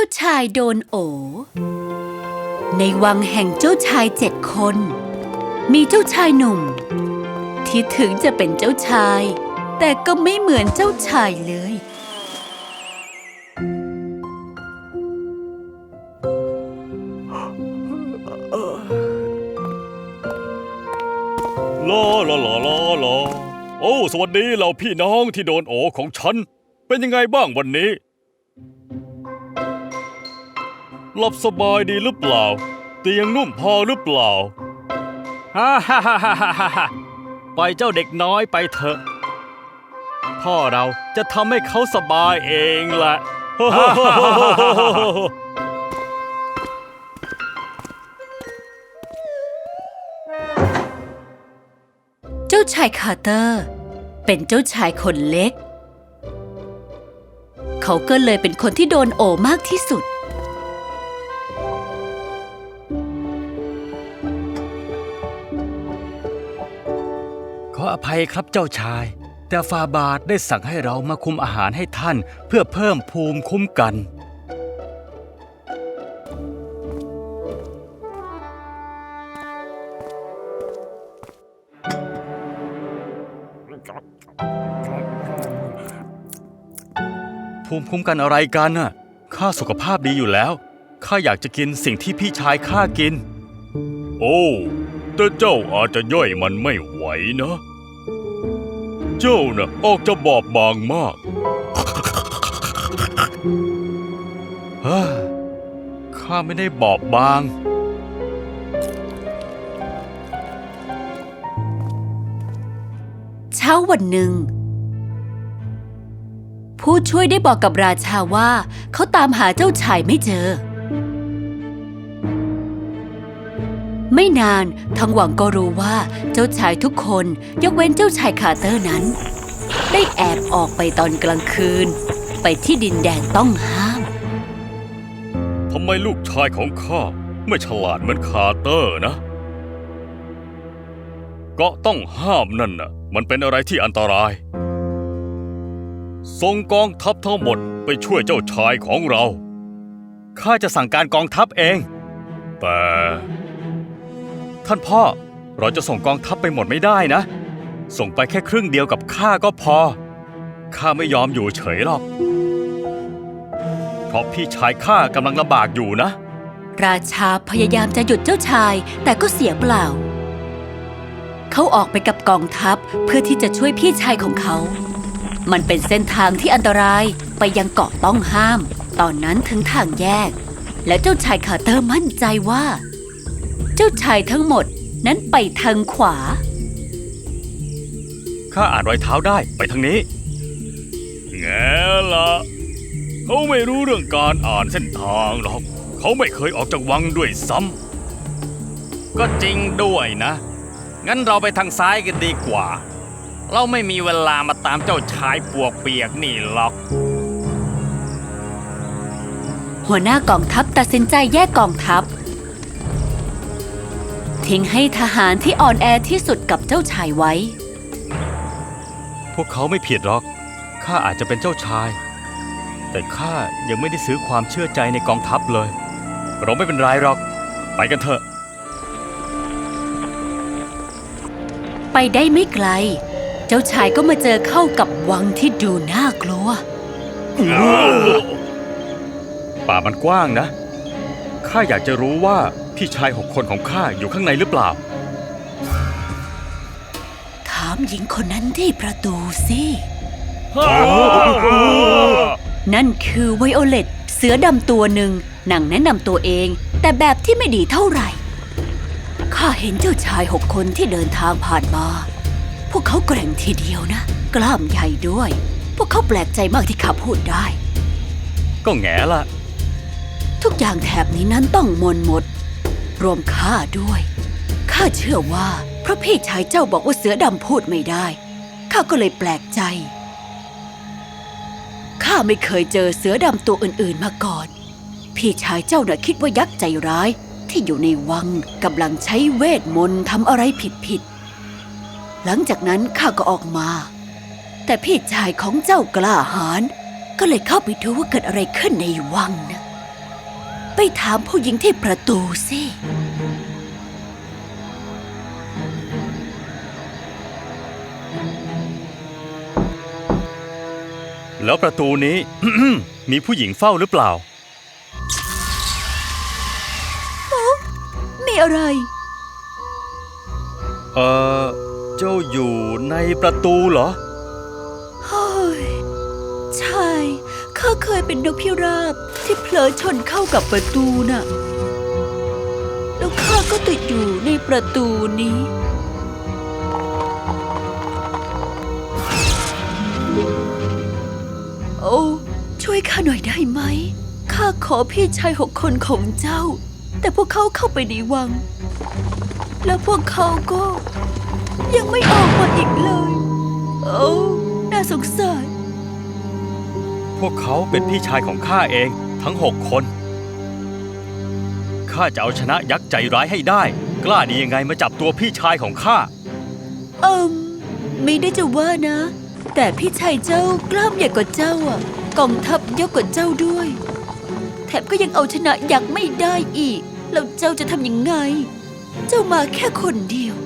าชายโดนโอ ในวังแห่งเจ้าชายเจ็ดคน มีเจ้าชายหนุ่ม ที่ถึงจะเป็นเจ้าชาย แต่ก็ไม่เหมือนเจ้าชายเลย ลาลาลาลาลาโอ้ สวัสดีเหล่าพี่น้องที่โดนโอของฉัน เป็นยังไงบ้างวันนี้ หลับสบายดีหรือเปล่า เตียงนุ่มพอหรือเปล่าฮ่า ฮ่าฮ่าฮ่าฮ่าฮ่าปล่อยเจ้าเด็กน้อยไปเถอะ พ่อเราจะทำให้เขาสบายเองแหละ เจ้าชายคาร์เตอร์ เป็นเจ้าชายคนเล็ก เขาก็เลยเป็นคนที่โดนโอมากที่สุด ออภัยครับเจ้าชาย แต่ฟาบาทได้สั่งให้เรามาคุมอาหารให้ท่านเพื่อเพิ่มภูมิคุ้มกันภูมิคุ้มกันอะไรกันน่ะ ข้าสุขภาพดีอยู่แล้ว ข้าอยากจะกินสิ่งที่พี่ชายข้ากิน โอ้ แต่เจ้าอาจจะย่อยมันไม่ไหวนะ เจ้าน่ะออกจะบอบบางมากฮ้ข้าไม่ได้บอบบาง เช้าวันหนึ่ง ผู้ช่วยได้บอกกับราชาว่า เขาตามหาเจ้าชายไม่เจอ ไม่นานทั้งหวังก็รู้ว่าเจ้าชายทุกคนยกเว้นเจ้าชายคาร์เตอร์นั้น ได้แอบออกไปตอนกลางคืน ไปที่ดินแดนต้องห้ามทำไมลูกชายของข้าไม่ฉลาดเหมือนคาร์เตอร์นะ ก็ต้องห้ามนั่นน่ะ มันเป็นอะไรที่อันตราย ส่งกองทัพทั้งหมดไปช่วยเจ้าชายของเรา ข้าจะสั่งการกองทัพเอง แต่ ท่านพ่อ เราจะส่งกองทัพไปหมดไม่ได้นะ ส่งไปแค่ครึ่งเดียวกับข้าก็พอ ข้าไม่ยอมอยู่เฉยหรอก เพราะพี่ชายข้ากำลังลำบากอยู่นะ ราชาพยายามจะหยุดเจ้าชายแต่ก็เสียเปล่า เขาออกไปกับกองทัพเพื่อที่จะช่วยพี่ชายของเขา มันเป็นเส้นทางที่อันตรายไปยังเกาะต้องห้าม ตอนนั้นถึงทางแยก และเจ้าชายคาร์เตอร์มั่นใจว่า จ้าชายทั้งหมดนั้นไปทางขวา ข้าอ่านรอยเท้าได้ไปทางนี้แง่ละเขาไม่รู้เรื่องการอ่านเส้นทางหรอก เขาไม่เคยออกจากวังด้วยซ้ำก็จริงด้วยนะ งั้นเราไปทางซ้ายกันดีกว่า เราไม่มีเวลามาตามเจ้าชายปวกเปียกนี่หรอก หัวหน้ากองทัพตัดสินใจแยกกองทัพ ทิ้งให้ทหารที่อ่อนแอที่สุดกับเจ้าชายไว้ พวกเขาไม่ผิดหรอก ข้าอาจจะเป็นเจ้าชาย แต่ข้ายังไม่ได้ซื้อความเชื่อใจในกองทัพเลย เราไม่เป็นไรหรอก ไปกันเถอะ ไปได้ไม่ไกล เจ้าชายก็มาเจอเข้ากับวังที่ดูน่ากลัว ป่ามันกว้างนะ ข้าอยากจะรู้ว่า พี่ชายหกคนของข้าอยู่ข้างในหรือเปล่า ถามหญิงคนนั้นที่ประตูสิ นั่นคือไวโอเลตเสือดำตัวหนึ่งนางแนะนำตัวเอง แต่แบบที่ไม่ดีเท่าไหร่ ข้าเห็นเจ้าชายหกคนที่เดินทางผ่านมา พวกเขาแกร่งทีเดียวนะ กล้ามใหญ่ด้วย พวกเขาแปลกใจมากที่ข้าพูดได้ ก็แง่ละ ทุกอย่างแถบนี้นั้นต้องมนหมด รวมข้าด้วย ข้าเชื่อว่าเพราะพี่ชายเจ้าบอกว่าเสือดำพูดไม่ได้ ข้าก็เลยแปลกใจ ข้าไม่เคยเจอเสือดำตัวอื่นๆมาก่อน พี่ชายเจ้าน่ะคิดว่ายักษ์ใจร้ายที่อยู่ในวังกำลังใช้เวทมนต์ทำอะไรผิดๆ หลังจากนั้นข้าก็ออกมา แต่พี่ชายของเจ้ากล้าหาญก็เลยเข้าไปดูว่าเกิดอะไรขึ้นในวังนะ ไปถามผู้หญิงที่ประตูสิ แล้วประตูนี้ มีผู้หญิงเฝ้าหรือเปล่า มีอะไร เออเจ้าอยู่ในประตูเหรอ เฮ้ย ใช่ ข้าเคยเป็นนกพิราบ ที่เผลอชนเข้ากับประตูน่ะ แล้วข้าก็ติดอยู่ในประตูนี้โอ้ช่วยข้าหน่อยได้ไหม ข้าขอพี่ชายหกคนของเจ้า แต่พวกเขาเข้าไปในวัง แล้วพวกเขาก็ ยังไม่ออกมาอีกเลย โอ้น่าสงสาร พวกเขาเป็นพี่ชายของข้าเอง ทั้งหกคน ข้าจะเอาชนะยักษ์ใจร้ายให้ได้ กล้าดียังไงมาจับตัวพี่ชายของข้า เอิมไม่ได้จะว่านะ แต่พี่ชายเจ้ากล้ามใหญ่กว่าเจ้าอะกองทัพเยอะกว่าเจ้าด้วย แถมก็ยังเอาชนะยักษ์ไม่ได้อีก แล้วเจ้าจะทำยังไง เจ้ามาแค่คนเดียว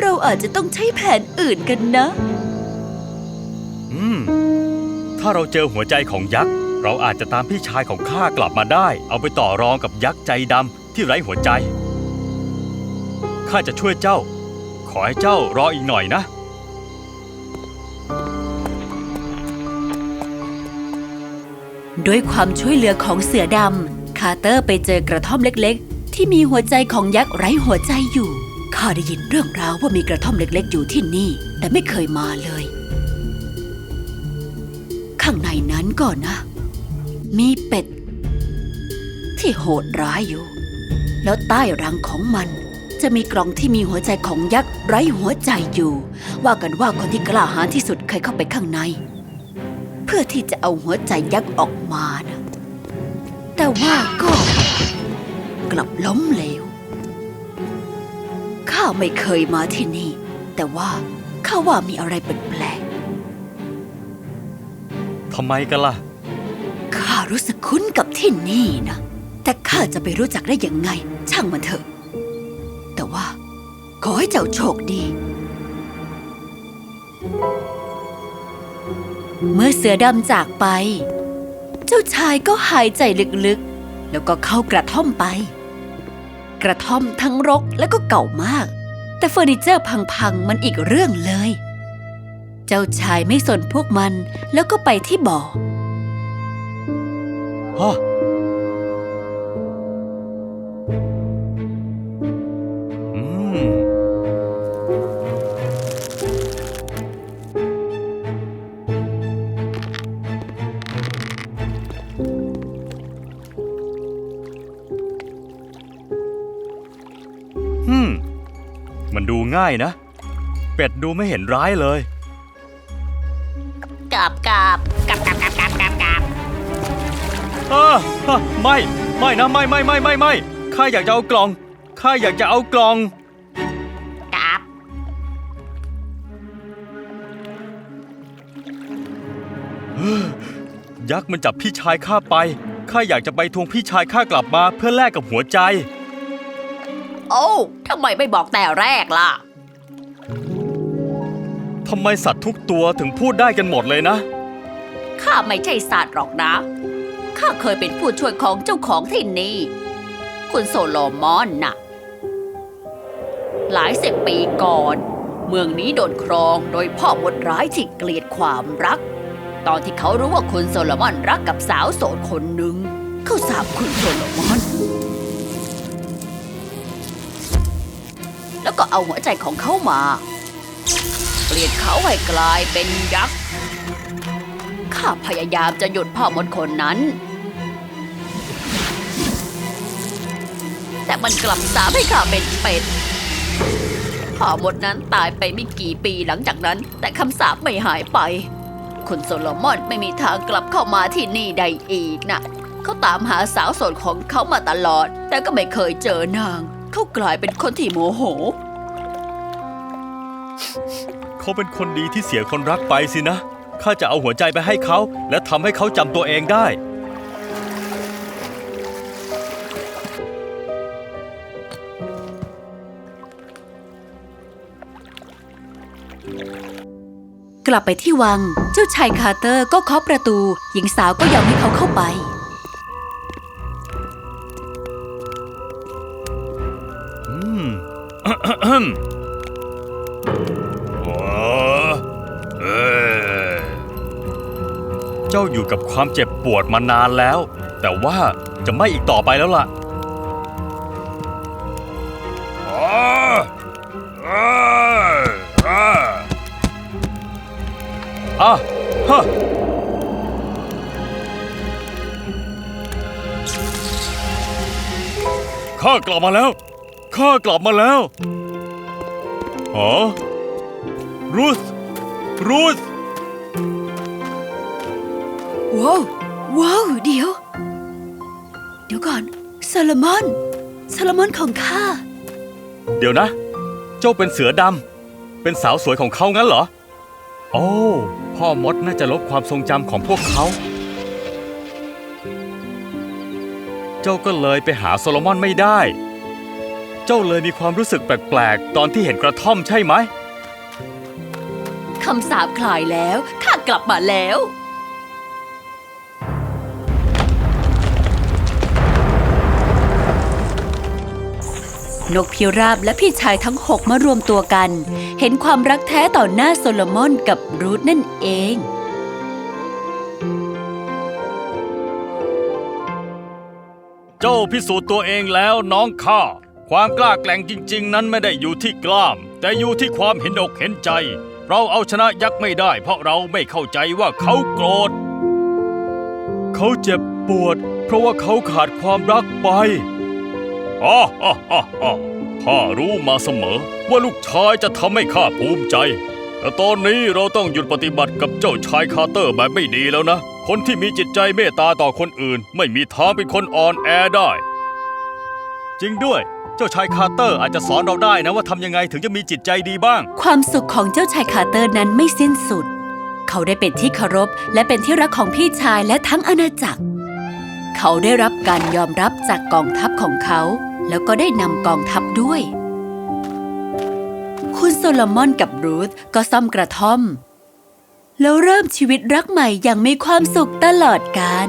เราอาจจะต้องใช้แผนอื่นกันนะ อืม ถ้าเราเจอหัวใจของยักษ์ เราอาจจะตามพี่ชายของข้ากลับมาได้ เอาไปต่อรองกับยักษ์ใจดำที่ไร้หัวใจ ข้าจะช่วยเจ้า ขอให้เจ้ารออีกหน่อยนะ ด้วยความช่วยเหลือของเสือดำคาร์เตอร์ไปเจอกระท่อมเล็กๆ ที่มีหัวใจของยักษ์ไร้หัวใจอยู่ ข้าได้ยินเรื่องราวว่ามีกระท่อมเล็กๆ อยู่ที่นี่ แต่ไม่เคยมาเลย ข้างในนั้นก่อนนะ มีเป็ด ที่โหดร้ายอยู่ แล้วใต้รังของมัน จะมีกล่องที่มีหัวใจของยักษ์ไร้หัวใจอยู่ ว่ากันว่าคนที่กล้าหาญที่สุดเคยเข้าไปข้างใน เพื่อที่จะเอาหัวใจยักษ์ออกมานะแต่ว่าก็กลับล้มเหลว ข้าไม่เคยมาที่นี่ แต่ว่าข้าว่ามีอะไรแปลกทำไมกันล่ะ รู้สึกคุ้นกับที่นี่นะ แต่ข้าจะไปรู้จักได้ยังไง ช่างมันเถอะ แต่ว่า ขอให้เจ้าโชคดี เมื่อเสือดำจากไป เจ้าชายก็หายใจลึกๆ แล้วก็เข้ากระท่อมไป กระท่อมทั้งรกและก็เก่ามาก แต่เฟอร์นิเจอร์พังๆ มันอีกเรื่องเลย เจ้าชายไม่สนพวกมันแล้วก็ไปที่บ่อ ฮึมมันดูง่ายนะ เป็ดดูไม่เห็นร้ายเลยกับกับกับกับกับกับ อ่าฮะไม่ไม่นะไม่ไม่ไม่ไม่ไม่ข้าอยากจะเอากล่องข้าอยากจะเอากล่องกับ ยักษ์มันจับพี่ชายข้าไปข้าอยากจะไปทวงพี่ชายข้ากลับมาเพื่อแลกกับหัวใจ โอ้ทำไมไม่บอกแต่แรกล่ะ ทำไมสัตว์ทุกตัวถึงพูดได้กันหมดเลยนะ ข้าไม่ใช่สัตว์หรอกนะ ข้าเคยเป็นผู้ช่วยของเจ้าของที่นี่ คุณโซโลมอนน่ะ หลายสิบปีก่อน เมืองนี้โดนครองโดยพ่อมดร้ายที่เกลียดความรัก ตอนที่เขารู้ว่าคุณโซโลมอนรักกับสาวโสดคนหนึ่ง เขาสาบคุณโซโลมอน แล้วก็เอาหัวใจของเขามา เปลี่ยนเขาให้กลายเป็นยักษ์ ข้าพยายามจะหยุดพ่อมดคนนั้น แต่มันกลับสาบให้ข้าเป็นเป็ดพ่อมดนั้นตายไปไม่กี่ปีหลังจากนั้น แต่คำสาปไม่หายไป คุณโซโลมอนไม่มีทางกลับเข้ามาที่นี่ได้อีกนะเขาตามหาสาวโสดของเขามาตลอด แต่ก็ไม่เคยเจอนาง เขากลายเป็นคนที่โมโห เขาเป็นคนดีที่เสียคนรักไปสินะ ข้าจะเอาหัวใจไปให้เขา และทำให้เขาจำตัวเองได้ กลับไปที่วัง เจ้าชายคาร์เตอร์ก็เคาะประตู หญิงสาวก็ยอมให้เขาเข้าไป อืม เจ้าอยู่กับความเจ็บปวดมานานแล้ว แต่ว่าจะไม่อีกต่อไปแล้วล่ะอ้าอ้าอ้าอะฮะข้ากลับมาแล้ว ข้ากลับมาแล้ว อ๋อ รูธรูธ ว้าวว้าวเดี๋ยว เดี๋ยวก่อนโซโลมอนโซโลมอนของข้า เดี๋ยวนะ เจ้าเป็นเสือดำเป็นสาวสวยของเขางั้นเหรอ โอ้พ่อมดน่าจะลบความทรงจำของพวกเขา เจ้าก็เลยไปหาโซโลมอนไม่ได้ เจ้าเลยมีความรู้สึกแปลกๆ ตอนที่เห็นกระท่อมใช่ไหมคำสาปคลายแล้วข้ากลับมาแล้ว นกพิราบและพี่ชายทั้งหกมารวมตัวกัน เห็นความรักแท้ต่อหน้าโซโลมอนกับรูทนั่นเองเจ้าพิสูจน์ตัวเองแล้วน้องข้าความกล้าแกร่งจริง ๆ นั้นไม่ได้อยู่ที่กล้าม แต่อยู่ที่ความเห็นอกเห็นใจ เราเอาชนะยักษ์ไม่ได้ เพราะเราไม่เข้าใจว่าเขาโกรธ เขาเจ็บปวด เพราะว่าเขาขาดความรักไป ฮ่าฮ่าฮ่าฮ่าข้ารู้มาเสมอ ว่าลูกชายจะทำให้ข้าภูมิใจ แต่ตอนนี้เราต้องหยุดปฏิบัติกับเจ้าชายคาร์เตอร์แบบไม่ดีแล้วนะ คนที่มีจิตใจเมตตาต่อคนอื่น ไม่มีทางเป็นคนอ่อนแอได้ จริงด้วย เจ้าชายคาร์เตอร์อาจจะสอนเราได้นะว่าทำยังไงถึงจะมีจิตใจดีบ้าง ความสุขของเจ้าชายคาร์เตอร์นั้นไม่สิ้นสุด เขาได้เป็นที่เคารพ และเป็นที่รักของพี่ชายและทั้งอาณาจักร เขาได้รับการยอมรับจากกองทัพของเขา แล้วก็ได้นำกองทัพด้วย คุณโซโลมอนกับรูธก็ซ่อมกระท่อม แล้วเริ่มชีวิตรักใหม่อย่างมีความสุขตลอดกาล